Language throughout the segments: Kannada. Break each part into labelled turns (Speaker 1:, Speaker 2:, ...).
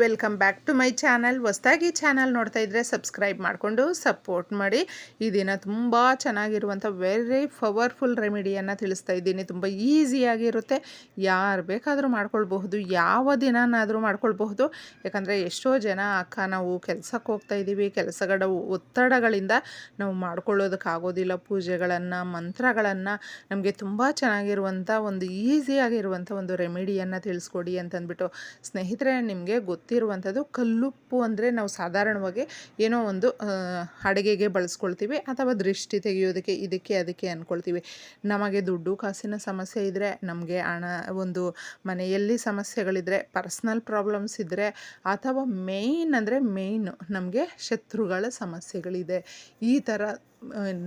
Speaker 1: Welcome back to my channel ಹೊಸ್ದಾಗಿ ಚಾನಲ್ ನೋಡ್ತಾ ಇದ್ದರೆ ಸಬ್ಸ್ಕ್ರೈಬ್ ಮಾಡಿಕೊಂಡು ಸಪೋರ್ಟ್ ಮಾಡಿ. ಈ ದಿನ ತುಂಬ ಚೆನ್ನಾಗಿರುವಂಥ ವೆರಿ ಪವರ್ಫುಲ್ ರೆಮಿಡಿಯನ್ನು ತಿಳಿಸ್ತಾ ಇದ್ದೀನಿ. ತುಂಬ ಈಸಿಯಾಗಿರುತ್ತೆ ಯಾರು ಬೇಕಾದರೂ ಮಾಡ್ಕೊಳ್ಬಹುದು. ಯಾವ ದಿನನಾದರೂ ಮಾಡ್ಕೊಳ್ಬಹುದು. ಯಾಕಂದರೆ ಎಷ್ಟೋ ಜನ ಅಕ್ಕ ನಾವು ಕೆಲಸಕ್ಕೆ ಹೋಗ್ತಾ ಇದ್ದೀವಿ ಕೆಲಸಗಳ ಒತ್ತಡಗಳಿಂದ ನಾವು ಮಾಡ್ಕೊಳ್ಳೋದಕ್ಕಾಗೋದಿಲ್ಲ ಪೂಜೆಗಳನ್ನು, ಮಂತ್ರಗಳನ್ನು ನಮಗೆ ತುಂಬ ಚೆನ್ನಾಗಿರುವಂಥ ಒಂದು ಈಸಿಯಾಗಿರುವಂಥ ಒಂದು ರೆಮಿಡಿಯನ್ನು ತಿಳಿಸ್ಕೊಡಿ ಅಂತಂದ್ಬಿಟ್ಟು. ಸ್ನೇಹಿತರೆ, ನಿಮಗೆ ಗೊತ್ತಿರುವಂಥದ್ದು ಕಲ್ಲುಪ್ಪು ಅಂದರೆ ನಾವು ಸಾಧಾರಣವಾಗಿ ಏನೋ ಒಂದು ಅಡುಗೆಗೆ ಬಳಸ್ಕೊಳ್ತೀವಿ ಅಥವಾ ದೃಷ್ಟಿ ತೆಗೆಯೋದಕ್ಕೆ ಇದಕ್ಕೆ ಅದಕ್ಕೆ ಅಂದ್ಕೊಳ್ತೀವಿ ನಮಗೆ ದುಡ್ಡು ಕಾಸಿನ ಸಮಸ್ಯೆ ಇದ್ದರೆ ನಮಗೆ ಹಣ, ಒಂದು ಮನೆಯಲ್ಲಿ ಸಮಸ್ಯೆಗಳಿದ್ದರೆ ಪರ್ಸ್ನಲ್ ಪ್ರಾಬ್ಲಮ್ಸ್ ಇದ್ದರೆ ಅಥವಾ ಮೇಯ್ನ್ ಅಂದರೆ ಮೇಯ್ನು ನಮಗೆ ಶತ್ರುಗಳ ಸಮಸ್ಯೆಗಳಿದೆ. ಈ ಥರ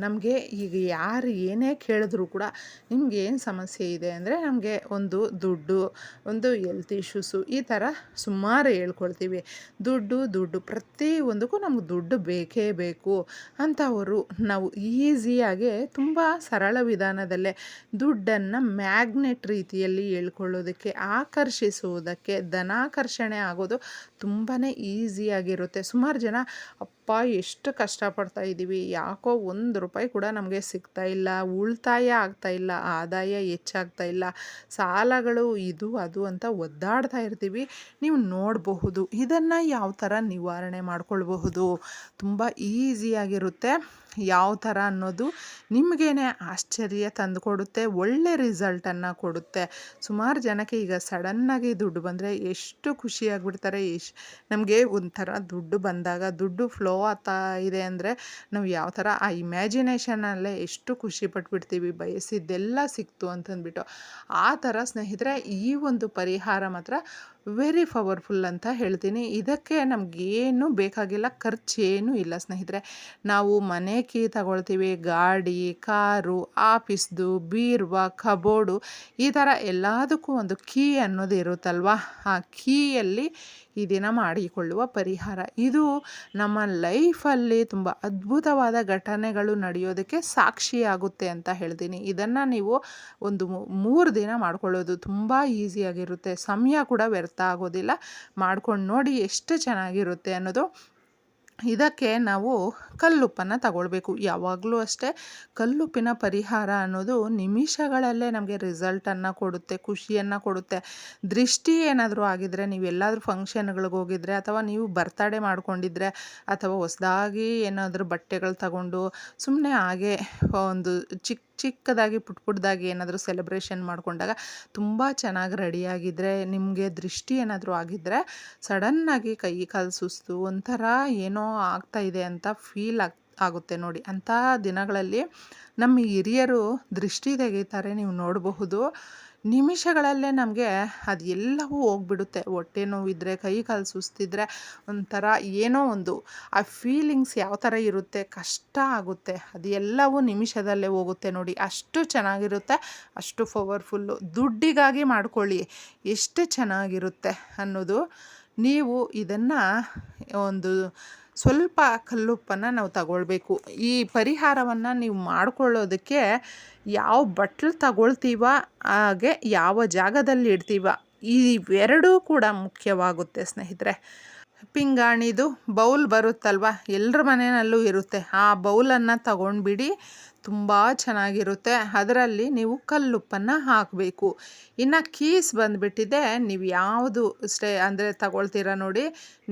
Speaker 1: ನಮಗೆ ಈಗ ಯಾರು ಏನೇ ಕೇಳಿದ್ರು ಕೂಡ ನಿಮ್ಗೆ ಏನು ಸಮಸ್ಯೆ ಇದೆ ಅಂದರೆ ನಮಗೆ ಒಂದು ದುಡ್ಡು, ಒಂದು ಎಲ್ತ್ ಇಶ್ಯೂಸು ಈ ಥರ ಸುಮಾರು ಹೇಳ್ಕೊಳ್ತೀವಿ. ದುಡ್ಡು ದುಡ್ಡು ಪ್ರತಿಯೊಂದಕ್ಕೂ ನಮ್ಗೆ ದುಡ್ಡು ಬೇಕೇ ಬೇಕು ಅಂಥವರು ನಾವು ಈಸಿಯಾಗಿ ತುಂಬ ಸರಳ ವಿಧಾನದಲ್ಲೇ ದುಡ್ಡನ್ನು ಮ್ಯಾಗ್ನೆಟ್ ರೀತಿಯಲ್ಲಿ ಹೇಳ್ಕೊಳ್ಳೋದಕ್ಕೆ ಆಕರ್ಷಿಸುವುದಕ್ಕೆ ಧನಾಕರ್ಷಣೆ ಆಗೋದು ತುಂಬಾ ಈಸಿಯಾಗಿರುತ್ತೆ ಸುಮಾರು ಜನ ಎಷ್ಟು ಕಷ್ಟಪಡ್ತಾ ಇದ್ದೀವಿ ಯಾಕೋ ಒಂದು ರೂಪಾಯಿ ಕೂಡ ನಮಗೆ ಸಿಗ್ತಾ ಇಲ್ಲ. ಉಳಿತಾಯ ಆಗ್ತಾ ಇಲ್ಲ. ಆದಾಯ ಹೆಚ್ಚಾಗ್ತಾ ಇಲ್ಲ. ಸಾಲಗಳು ಇದು, ಅದು ಅಂತ ಒದ್ದಾಡ್ತಾ ಇರ್ತೀವಿ. ನೀವು ನೋಡಬಹುದು. ಇದನ್ನು ಯಾವ ಥರ ನಿವಾರಣೆ ಮಾಡಿಕೊಳ್ಬಹುದು? ತುಂಬ ಈಸಿಯಾಗಿರುತ್ತೆ. ಯಾವ ಥರ ಅನ್ನೋದು ನಿಮಗೇನೆ ಆಶ್ಚರ್ಯ ತಂದುಕೊಡುತ್ತೆ, ಒಳ್ಳೆ ರಿಸಲ್ಟನ್ನು ಕೊಡುತ್ತೆ. ಸುಮಾರು ಜನಕ್ಕೆ ಈಗ ಸಡನ್ನಾಗಿ ದುಡ್ಡು ಬಂದರೆ ಎಷ್ಟು ಖುಷಿಯಾಗ್ಬಿಡ್ತಾರೆ ಎಷ್ಟು ನಮಗೆ ಒಂಥರ ದುಡ್ಡು ಬಂದಾಗ, ದುಡ್ಡು ಫ್ಲೋ ಆಗ್ತಾ ಇದೆ ಅಂದರೆ ನಾವು ಯಾವ ಥರ ಆ ಇಮ್ಯಾಜಿನೇಷನಲ್ಲೇ ಎಷ್ಟು ಖುಷಿ ಪಟ್ಬಿಡ್ತೀವಿ, ಬಯಸಿದ್ದೆಲ್ಲ ಸಿಕ್ತು ಅಂತಂದ್ಬಿಟ್ಟು. ಆ ಥರ ಸ್ನೇಹಿತರೆ, ಈ ಒಂದು ಪರಿಹಾರ ಮಾತ್ರ ವೆರಿ ಪವರ್ಫುಲ್ ಅಂತ ಹೇಳ್ತೀನಿ. ಇದಕ್ಕೆ ನಮಗೇನು ಬೇಕಾಗಿಲ್ಲ, ಖರ್ಚೇನೂ ಇಲ್ಲ ಸ್ನೇಹಿತರೆ. ನಾವು ಮನೆ ಕೀ ತಗೊಳ್ತೀವಿ, ಗಾಡಿ, ಕಾರು, ಆಫೀಸ್ದು, ಬೀರ್ವ, ಕಬೋರ್ಡು, ಈ ಥರ ಎಲ್ಲದಕ್ಕೂ ಒಂದು ಕೀ ಅನ್ನೋದು ಇರುತ್ತಲ್ವ? ಆ ಕೀಯಲ್ಲಿ ಈ ದಿನ ಮಾಡಿಕೊಳ್ಳುವ ಪರಿಹಾರ. ಇದು ನಮ್ಮ ಲೈಫಲ್ಲಿ ತುಂಬ ಅದ್ಭುತವಾದ ಘಟನೆಗಳು ನಡೆಯೋದಕ್ಕೆ ಸಾಕ್ಷಿಯಾಗುತ್ತೆ ಅಂತ ಹೇಳ್ತೀನಿ. ಇದನ್ನು ನೀವು ಒಂದು ಮೂರು ದಿನ ಮಾಡ್ಕೊಳ್ಳೋದು ತುಂಬ ಈಸಿಯಾಗಿರುತ್ತೆ. ಸಮಯ ಕೂಡ ವ್ಯರ್ಥ ಆಗೋದಿಲ್ಲ ಮಾಡ್ಕೊಂಡು ನೋಡಿ ಎಷ್ಟು ಚೆನ್ನಾಗಿರುತ್ತೆ ಅನ್ನೋದು ಇದಕ್ಕೆ ನಾವು ಕಲ್ಲುಪ್ಪನ್ನು ತಗೊಳ್ಬೇಕು. ಯಾವಾಗಲೂ ಅಷ್ಟೇ ಕಲ್ಲುಪ್ಪಿನ ಪರಿಹಾರ ಅನ್ನೋದು ನಿಮಿಷಗಳಲ್ಲೇ ನಮಗೆ ರಿಸಲ್ಟನ್ನು ಕೊಡುತ್ತೆ, ಖುಷಿಯನ್ನು ಕೊಡುತ್ತೆ. ದೃಷ್ಟಿ ಏನಾದರೂ ಆಗಿದ್ದರೆ ನೀವು ಎಲ್ಲಾದರೂ ಫಂಕ್ಷನ್ಗಳಿಗೆ ಹೋಗಿದ್ರೆ ಅಥವಾ ನೀವು ಬರ್ತಡೇ ಮಾಡ್ಕೊಂಡಿದ್ರೆ ಅಥವಾ ಹೊಸದಾಗಿ ಏನಾದರೂ ಬಟ್ಟೆಗಳು ತಗೊಂಡು ಸುಮ್ಮನೆ ಹಾಗೆ ಒಂದು ಚಿಕ್ಕ ಚಿಕ್ಕದಾಗಿ ಪುಟ್ ಪುಟ್ಟದಾಗಿ ಏನಾದರೂ ಸೆಲೆಬ್ರೇಷನ್ ಮಾಡಿಕೊಂಡಾಗ ತುಂಬ ಚೆನ್ನಾಗಿ ರೆಡಿಯಾಗಿದ್ದರೆ ನಿಮಗೆ ದೃಷ್ಟಿ ಏನಾದರೂ ಆಗಿದ್ದರೆ ಸಡನ್ನಾಗಿ ಕೈ ಕಾಲು ಸುಸ್ತು, ಒಂಥರ ಏನೋ ಆಗ್ತಾ ಇದೆ ಅಂತ ಫೀಲ್ ಆಗ್, ಆಗುತ್ತೆ ನೋಡಿ. ಅಂಥ ದಿನಗಳಲ್ಲಿ ನಮ್ಮ ಹಿರಿಯರು ದೃಷ್ಟಿ ತೆಗೀತಾರೆ, ನೀವು ನೋಡಬಹುದು. ನಿಮಿಷಗಳಲ್ಲೇ ನಮಗೆ ಅದು ಎಲ್ಲವೂ ಹೋಗ್ಬಿಡುತ್ತೆ. ಹೊಟ್ಟೆ ನೋವಿದ್ದರೆ ಕೈ ಕಾಲು ಸುಸ್ತಿದ್ರೆ ಒಂಥರ ಏನೋ ಒಂದು ಆ ಫೀಲಿಂಗ್ಸ್ ಯಾವ ಥರ ಇರುತ್ತೆ, ಕಷ್ಟ ಆಗುತ್ತೆ. ಅದು ಎಲ್ಲವೂ ನಿಮಿಷದಲ್ಲೇ ಹೋಗುತ್ತೆ ನೋಡಿ. ಅಷ್ಟು ಚೆನ್ನಾಗಿರುತ್ತೆ, ಅಷ್ಟು ಪವರ್ಫುಲ್ಲು ದುಡ್ಡಿಗಾಗಿ ಮಾಡ್ಕೊಳ್ಳಿ, ಎಷ್ಟು ಚೆನ್ನಾಗಿರುತ್ತೆ ಅನ್ನೋದು ನೀವು ಇದನ್ನು ಒಂದು ಸ್ವಲ್ಪ ಕಲ್ಲುಪ್ಪನ್ನು ನಾವು ತಗೊಳ್ಬೇಕು. ಈ ಪರಿಹಾರವನ್ನು ನೀವು ಮಾಡಿಕೊಳ್ಳೋದಕ್ಕೆ ಯಾವ ಬಟ್ಲು ತಗೊಳ್ತೀವ, ಹಾಗೆ ಯಾವ ಜಾಗದಲ್ಲಿ ಇಡ್ತೀವ ಇವೆರಡೂ ಕೂಡ ಮುಖ್ಯವಾಗುತ್ತೆ ಸ್ನೇಹಿತರೆ. ಪಿಂಗಾಣಿದು ಬೌಲ್ ಬರುತ್ತಲ್ವ ಎಲ್ಲರ ಮನೆಯಲ್ಲೂ ಇರುತ್ತೆ. ಆ ಬೌಲನ್ನು ತಗೊಂಡ್ಬಿಡಿ ತುಂಬ ಚೆನ್ನಾಗಿರುತ್ತೆ. ಅದರಲ್ಲಿ ನೀವು ಕಲ್ಲುಪ್ಪನ್ನು ಹಾಕಬೇಕು. ಇನ್ನು ಕೀಸ್ ಬಂದುಬಿಟ್ಟಿದೆ. ನೀವು ಯಾವುದು ಸ್ಟೇ ಅಂದರೆ ತಗೊಳ್ತೀರ ನೋಡಿ,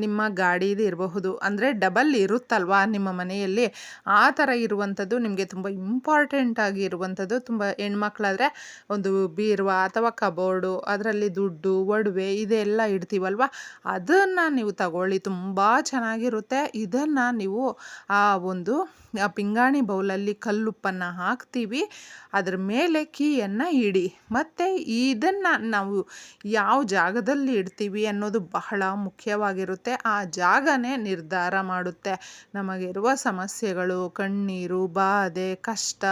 Speaker 1: ನಿಮ್ಮ ಗಾಡಿದು ಇರಬಹುದು. ಅಂದರೆ ಡಬಲ್ ಇರುತ್ತಲ್ವಾ ನಿಮ್ಮ ಮನೆಯಲ್ಲಿ? ಆ ಥರ ಇರುವಂಥದ್ದು ನಿಮಗೆ ತುಂಬ ಇಂಪಾರ್ಟೆಂಟ್ ಆಗಿ ಇರುವಂಥದ್ದು. ತುಂಬ ಹೆಣ್ಮಕ್ಳಾದರೆ ಒಂದು ಬೀರುವ ಅಥವಾ ಕಬೋರ್ಡು, ಅದರಲ್ಲಿ ದುಡ್ಡು, ಒಡವೆ ಇದೆಲ್ಲ ಇಡ್ತೀವಲ್ವ? ಅದನ್ನು ನೀವು ತಗೊಳ್ಳಿ. ತುಂಬ ಚೆನ್ನಾಗಿರುತ್ತೆ. ಇದನ್ನು ನೀವು ಆ ಒಂದು ಪಿಂಗಾಣಿ ಬೌಲಲ್ಲಿ ಕಲ್ಲುಪ್ಪನ್ನು ಹಾಕ್ತೀವಿ. ಅದ್ರ ಮೇಲೆ ಕೀಯನ್ನು ಇಡಿ. ಮತ್ತು ಇದನ್ನು ನಾವು ಯಾವ ಜಾಗದಲ್ಲಿ ಇಡ್ತೀವಿ ಅನ್ನೋದು ಬಹಳ ಮುಖ್ಯವಾಗಿರುತ್ತೆ. ಆ ಜಾಗನೇ ನಿರ್ಧಾರ ಮಾಡುತ್ತೆ. ನಮಗಿರುವ ಸಮಸ್ಯೆಗಳು, ಕಣ್ಣೀರು, ಬಾಧೆ, ಕಷ್ಟ,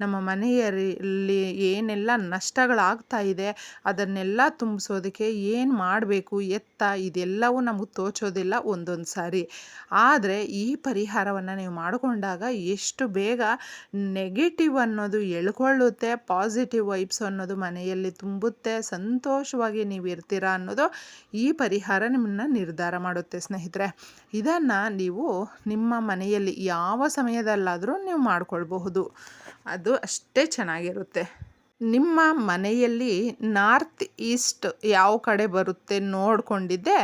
Speaker 1: ನಮ್ಮ ಮನೆಯಲ್ಲಿ ಏನೆಲ್ಲ ನಷ್ಟಗಳಾಗ್ತಾ ಇದೆ, ಅದನ್ನೆಲ್ಲ ತುಂಬಿಸೋದಕ್ಕೆ ಏನು ಮಾಡಬೇಕು, ಎತ್ತ, ಇದೆಲ್ಲವೂ ನಮಗೆ ತೋಚೋದಿಲ್ಲ ಒಂದೊಂದು ಸಾರಿ ಆದರೆ ಈ ಪರಿಹಾರವನ್ನು ನೀವು ಮಾಡಿಕೊಂಡಾಗ ಎಷ್ಟು ಬೇಗ ನೆಗೆಟಿವ್ ಅನ್ನೋದು ಎಳ್ಕೊಳ್ಳುತ್ತೆ ಪಾಸಿಟಿವ್ ವೈಬ್ಸ್ ಅನ್ನೋದು ಮನೆಯಲ್ಲಿ ತುಂಬುತ್ತೆ, ಸಂತೋಷವಾಗಿ ನೀವು ಇರ್ತೀರಾ ಅನ್ನೋದು ಈ ಪರಿಹಾರ ನಿಮ್ಮನ್ನು ನಿರ್ಧಾರ ಮಾಡುತ್ತೆ ಸ್ನೇಹಿತರೆ. ಇದನ್ನು ನೀವು ನಿಮ್ಮ ಮನೆಯಲ್ಲಿ ಯಾವ ಸಮಯದಲ್ಲಾದರೂ ನೀವು ಮಾಡ್ಕೊಳ್ಬಹುದು. ಅದು ಅಷ್ಟೇ ಚೆನ್ನಾಗಿರುತ್ತೆ. ನಿಮ್ಮ ಮನೆಯಲ್ಲಿ ನಾರ್ತ್ ಈಸ್ಟ್ ಯಾವ ಕಡೆ ಬರುತ್ತೆ ನೋಡಿಕೊಂಡಿದ್ದೆ,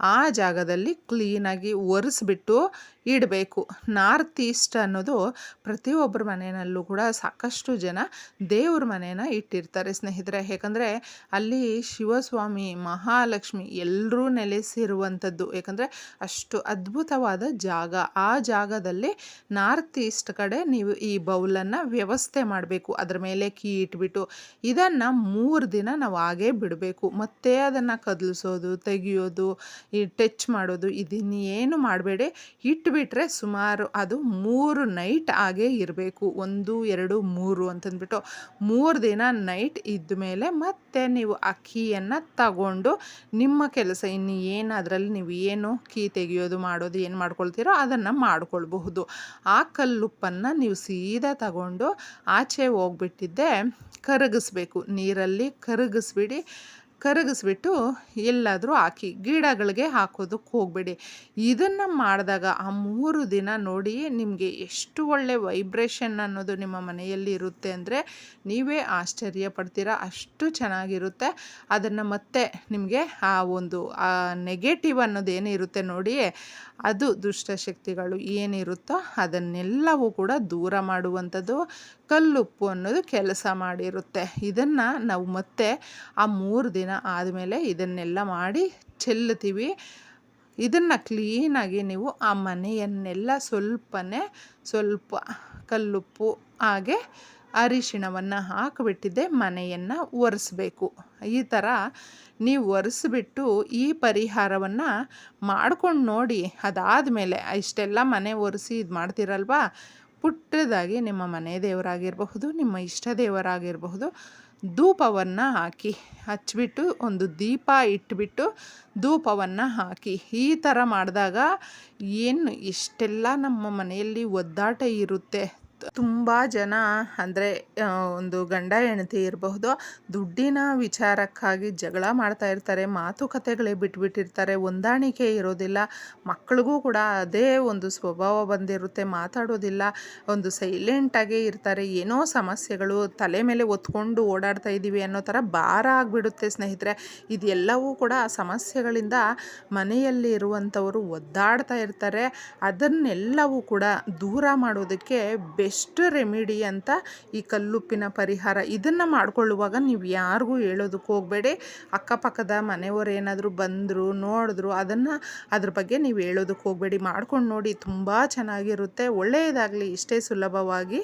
Speaker 1: ಆ ಜಾಗದಲ್ಲಿ ಕ್ಲೀನಾಗಿ ಒರೆಸ್ಬಿಟ್ಟು ಇಡಬೇಕು. ನಾರ್ತ್ ಈಸ್ಟ್ ಅನ್ನೋದು ಪ್ರತಿಯೊಬ್ಬರ ಮನೆಯಲ್ಲೂ ಕೂಡ ಸಾಕಷ್ಟು ಜನ ದೇವ್ರ ಮನೇನ ಇಟ್ಟಿರ್ತಾರೆ ಸ್ನೇಹಿತರೆ. ಯಾಕಂದರೆ ಅಲ್ಲಿ ಶಿವಸ್ವಾಮಿ, ಮಹಾಲಕ್ಷ್ಮಿ ಎಲ್ಲರೂ ನೆಲೆಸಿರುವಂಥದ್ದು. ಯಾಕಂದರೆ ಅಷ್ಟು ಅದ್ಭುತವಾದ ಜಾಗ. ಆ ಜಾಗದಲ್ಲಿ ನಾರ್ತ್ ಈಸ್ಟ್ ಕಡೆ ನೀವು ಈ ಬೌಲನ್ನು ವ್ಯವಸ್ಥೆ ಮಾಡಬೇಕು. ಅದರ ಮೇಲೆ ಕೀ ಇಟ್ಬಿಟ್ಟು ಇದನ್ನು ಮೂರು ದಿನ ನಾವು ಹಾಗೇ ಬಿಡಬೇಕು. ಮತ್ತೆ ಅದನ್ನು ಕದಲಿಸೋದು, ತೆಗೆಯೋದು, ಈ ಟಚ್ ಮಾಡೋದು, ಇದನ್ನೇನು ಮಾಡಬೇಡಿ. ಇಟ್ಬಿಟ್ರೆ ಸುಮಾರು ಅದು ಮೂರು ನೈಟ್ ಆಗೇ ಇರಬೇಕು. ಒಂದು, ಎರಡು, ಮೂರು ಅಂತಂದ್ಬಿಟ್ಟು ಮೂರು ದಿನ ನೈಟ್ ಇದ್ದ ಮೇಲೆ ಮತ್ತೆ ನೀವು ಆ ಕೀಯನ್ನು ತಗೊಂಡು ನಿಮ್ಮ ಕೆಲಸ ಇನ್ನು ಏನು ಅದರಲ್ಲಿ ನೀವು ಏನು ಕೀ ತೆಗೆಯೋದು, ಮಾಡೋದು, ಏನು ಮಾಡ್ಕೊಳ್ತೀರೋ ಅದನ್ನು ಮಾಡ್ಕೊಳ್ಬಹುದು. ಆ ಕಲ್ಲುಪ್ಪನ್ನು ನೀವು ಸೀದಾ ತಗೊಂಡು ಆಚೆ ಹೋಗ್ಬಿಟ್ಟಿದ್ದೆ ಕರಗಿಸ್ಬೇಕು. ನೀರಲ್ಲಿ ಕರಗಿಸ್ಬಿಡಿ. ಕರಗಿಸ್ಬಿಟ್ಟು ಎಲ್ಲಾದರೂ ಹಾಕಿ, ಗಿಡಗಳಿಗೆ ಹಾಕೋದಕ್ಕೆ ಹೋಗಬೇಡಿ. ಇದನ್ನು ಮಾಡಿದಾಗ ಆ ಮೂರು ದಿನ ನೋಡಿ ನಿಮಗೆ ಎಷ್ಟು ಒಳ್ಳೆ ವೈಬ್ರೇಷನ್ ಅನ್ನೋದು ನಿಮ್ಮ ಮನೆಯಲ್ಲಿ ಇರುತ್ತೆ ಅಂದರೆ ನೀವೇ ಆಶ್ಚರ್ಯ ಪಡ್ತೀರಾ, ಅಷ್ಟು ಚೆನ್ನಾಗಿರುತ್ತೆ. ಅದನ್ನು ಮತ್ತೆ ನಿಮಗೆ ಆ ಒಂದು, ಆ ನೆಗೆಟಿವ್ ಅನ್ನೋದು ಏನಿರುತ್ತೆ ನೋಡಿ ಅದು ದುಷ್ಟಶಕ್ತಿಗಳು ಏನಿರುತ್ತೋ ಅದನ್ನೆಲ್ಲವೂ ಕೂಡ ದೂರ ಮಾಡುವಂಥದ್ದು. ಕಲ್ಲುಪ್ಪು ಅನ್ನೋದು ಕೆಲಸ ಮಾಡಿರುತ್ತೆ. ಇದನ್ನು ನಾವು ಮತ್ತೆ ಆ ಮೂರು ದಿನ ಆದಮೇಲೆ ಇದನ್ನೆಲ್ಲ ಮಾಡಿ ಚೆಲ್ಲುತ್ತೀವಿ. ಇದನ್ನು ಕ್ಲೀನಾಗಿ ನೀವು ಆ ಮನೆಯನ್ನೆಲ್ಲ ಸ್ವಲ್ಪನೇ ಸ್ವಲ್ಪ ಕಲ್ಲುಪ್ಪು ಹಾಗೆ ಅರಿಶಿಣವನ್ನು ಹಾಕಿಬಿಟ್ಟಿದ್ದೆ, ಮನೆಯನ್ನು ಒರೆಸ್ಬೇಕು. ಈ ಥರ ನೀವು ಒರೆಸ್ಬಿಟ್ಟು ಈ ಪರಿಹಾರವನ್ನು ಮಾಡ್ಕೊಂಡು ನೋಡಿ. ಅದಾದ ಮೇಲೆ ಇಷ್ಟೆಲ್ಲ ಮನೆ ಒರೆಸಿ ಇದು ಮಾಡ್ತೀರಲ್ವಾ ಪುಟ್ಟದಾಗಿ ನಿಮ್ಮ ಮನೆ ದೇವರಾಗಿರಬಹುದು, ನಿಮ್ಮ ಇಷ್ಟ ದೇವರಾಗಿರಬಹುದು, ಧೂಪವನ್ನು ಹಾಕಿ ಹಚ್ಚಿಬಿಟ್ಟು ಒಂದು ದೀಪ ಇಟ್ಬಿಟ್ಟು ಧೂಪವನ್ನು ಹಾಕಿ. ಈ ಥರ ಮಾಡಿದಾಗ ಏನು ಇಷ್ಟೆಲ್ಲ ನಮ್ಮ ಮನೆಯಲ್ಲಿ ಒದ್ದಾಟ ಇರುತ್ತೆ. ತುಂಬ ಜನ ಅಂದರೆ ಒಂದು ಗಂಡ ಹೆಂಡತಿ ಇರಬಹುದು, ದುಡ್ಡಿನ ವಿಚಾರಕ್ಕಾಗಿ ಜಗಳ ಮಾಡ್ತಾ ಇರ್ತಾರೆ, ಮಾತುಕತೆಗಳೇ ಬಿಟ್ಬಿಟ್ಟಿರ್ತಾರೆ, ಹೊಂದಾಣಿಕೆ ಇರೋದಿಲ್ಲ ಮಕ್ಕಳಿಗೂ ಕೂಡ ಅದೇ ಒಂದು ಸ್ವಭಾವ ಬಂದಿರುತ್ತೆ, ಮಾತಾಡೋದಿಲ್ಲ, ಒಂದು ಸೈಲೆಂಟಾಗೇ ಇರ್ತಾರೆ, ಏನೋ ಸಮಸ್ಯೆಗಳು ತಲೆ ಮೇಲೆ ಒತ್ಕೊಂಡು ಓಡಾಡ್ತಾ ಇದ್ದೀವಿ ಅನ್ನೋ ಥರ ಭಾರ ಆಗಿಬಿಡುತ್ತೆ ಸ್ನೇಹಿತರೆ. ಇದೆಲ್ಲವೂ ಕೂಡ ಸಮಸ್ಯೆಗಳಿಂದ ಮನೆಯಲ್ಲಿ ಇರುವಂಥವರು ಒದ್ದಾಡ್ತಾ ಇರ್ತಾರೆ, ಅದನ್ನೆಲ್ಲವೂ ಕೂಡ ದೂರ ಮಾಡೋದಕ್ಕೆ ಬೆಸ್ಟ್ ರೆಮಿಡಿ ಅಂತ ಈ ಕಲ್ಲುಪ್ಪಿನ ಪರಿಹಾರ ಇದನ್ನು ಮಾಡ್ಕೊಳ್ಳುವಾಗ ನೀವು ಯಾರಿಗೂ ಹೇಳೋದಕ್ಕೆ ಹೋಗಬೇಡಿ. ಅಕ್ಕಪಕ್ಕದ ಮನೆಯವರು ಏನಾದರೂ ಬಂದರು, ನೋಡಿದ್ರು, ಅದನ್ನು ಅದ್ರ ಬಗ್ಗೆ ನೀವು ಹೇಳೋದಕ್ಕೆ ಹೋಗಬೇಡಿ. ಮಾಡ್ಕೊಂಡು ನೋಡಿ, ತುಂಬ ಚೆನ್ನಾಗಿರುತ್ತೆ. ಒಳ್ಳೆಯದಾಗಲಿ, ಇಷ್ಟೇ ಸುಲಭವಾಗಿ.